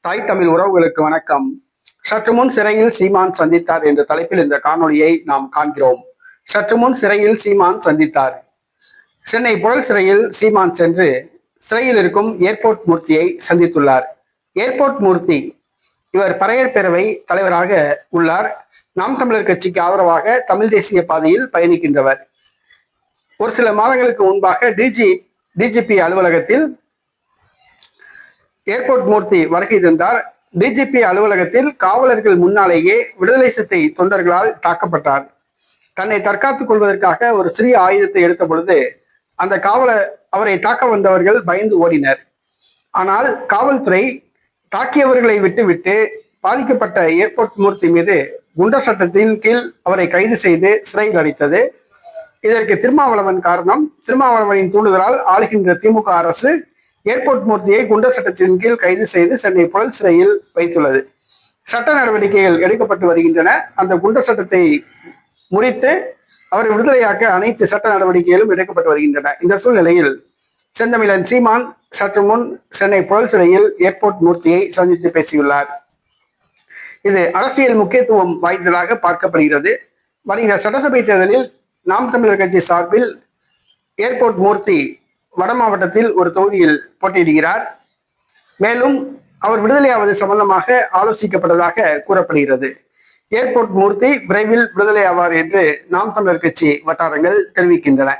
தாய் தமிழ் உறவுகளுக்கு வணக்கம். சற்று முன் சிறையில் சீமான் சந்தித்தார் என்ற தலைப்பில் இந்த காணொளியை நாம் காண்கிறோம். சற்று முன் சிறையில் சீமான் சந்தித்தார். சென்னை புழல் சிறையில் சீமான் சென்று சிறையில் இருக்கும் ஏர்போர்ட் மூர்த்தியை சந்தித்துள்ளார். ஏர்போர்ட் மூர்த்தி இவர் பறையர் பேரவை தலைவராக உள்ளார். நாம் தமிழர் கட்சிக்கு ஆதரவாக தமிழ் தேசிய பாதையில் பயணிக்கின்றவர். ஒரு சில மாதங்களுக்கு முன்பாக டிஜி டிஜிபி அலுவலகத்தில் ஏர்போர்ட் மூர்த்தி வருகை தந்தார். டிஜிபி அலுவலகத்தில் காவலர்கள் முன்னாலேயே விடுதலை சித்தை தொண்டர்களால் தாக்கப்பட்டார். தன்னை தற்காத்துக் கொள்வதற்காக ஒரு சிறிய ஆயுதத்தை எடுத்த பொழுது அந்த காவலர் அவரை தாக்க வந்தவர்கள் பயந்து ஓடினர். ஆனால் காவல்துறை தாக்கியவர்களை விட்டுவிட்டு பாதிக்கப்பட்ட ஏர்போர்ட் மூர்த்தி மீது குண்டர் சட்டத்தின் கீழ் அவரை கைது செய்து சிறையில் அடைத்தது. இதற்கு திருமாவளவன் காரணம். திருமாவளவனின் தூண்டுதலால் ஆளுகின்ற திமுக அரசு ஏர்போர்ட் மூர்த்தியை குண்டர் சட்டத்தின் கீழ் கைது செய்து சென்னை புழல் சிறையில் வைத்துள்ளது. சட்ட நடவடிக்கைகள் எடுக்கப்பட்டு வருகின்றன. அந்த குண்டர் சட்டத்தை முறித்து அவரை விடுதலையாக்க அனைத்து சட்ட நடவடிக்கைகளும் எடுக்கப்பட்டு வருகின்றன. இந்த சூழ்நிலையில் செந்தமிழன் சீமான் சற்று முன் சென்னை புழல் சிறையில் ஏர்போர்ட் மூர்த்தியை சந்தித்து பேசியுள்ளார். இது அரசியல் முக்கியத்துவம் வாய்ந்ததாக பார்க்கப்படுகிறது. வருகிற சட்டசபை தேர்தலில் நாம் தமிழர் கட்சி சார்பில் ஏர்போர்ட் மூர்த்தி வட மாவட்டத்தில் ஒரு தொகுதியில் போட்டியிடுகிறார். மேலும் அவர் விடுதலையாவது சம்பந்தமாக ஆலோசிக்கப்பட்டதாக கூறப்படுகிறது. ஏர்போர்ட் மூர்த்தி விரைவில் விடுதலை ஆவார் என்று நாம் தமிழர் கட்சி வட்டாரங்கள் தெரிவிக்கின்றன.